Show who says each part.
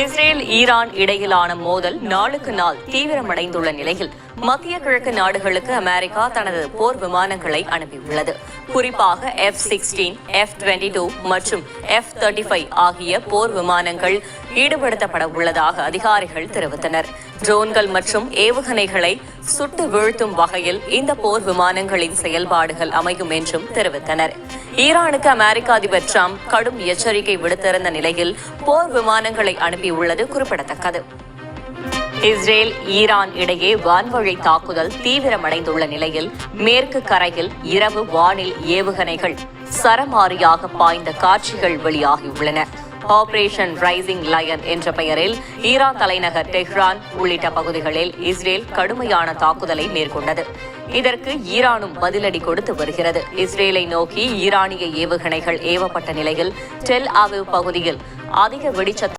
Speaker 1: Israel Iran இடையிலான மோதல் நாளுக்கு நாள் தீவிரமடைந்துள்ள நிலையில் மத்திய கிழக்கு நாடுகளுக்கு அமெரிக்கா தனது போர் விமானங்களை அனுப்பியுள்ளது. குறிப்பாக F sixteen F twenty two மற்றும் எஃப் தேர்ட்டி ஃபைவ் ஆகிய போர் விமானங்கள் ஈடுபடுத்தப்பட உள்ளதாக அதிகாரிகள் தெரிவித்தனர். ட்ரோன்கள் மற்றும் ஏவுகணைகளை சுட்டு வீழ்த்தும் வகையில் இந்த போர் விமானங்களின் செயல்பாடுகள் அமையும் என்றும் தெரிவித்தனர். ஈரானுக்கு அமெரிக்க அதிபர் டிரம்ப் கடும் எச்சரிக்கை விடுத்திருந்த நிலையில் போர் விமானங்களை அனுப்பியுள்ளது குறிப்பிடத்தக்கது. இஸ்ரேல் ஈரான் இடையே வான்வழி தாக்குதல் தீவிரமடைந்துள்ள நிலையில் மேற்கு கரையில் இரவு வானில் ஏவுகணைகள் சரமாரியாக பாய்ந்த காட்சிகள் வெளியாகியுள்ளன. ஆபரேஷன் ரைசிங் லயன் என்ற பெயரில் ஈரான் தலைநகர் டெஹ்ரான் உள்ளிட்ட பகுதிகளில் இஸ்ரேல் கடுமையான தாக்குதலை மேற்கொண்டது. இதற்கு ஈரானும் பதிலடி கொடுத்து வருகிறது. இஸ்ரேலை நோக்கி ஈரானிய ஏவுகணைகள் ஏவப்பட்ட நிலையில் டெல் அவிவ் பகுதியில் அதிக வெடிச்சத்து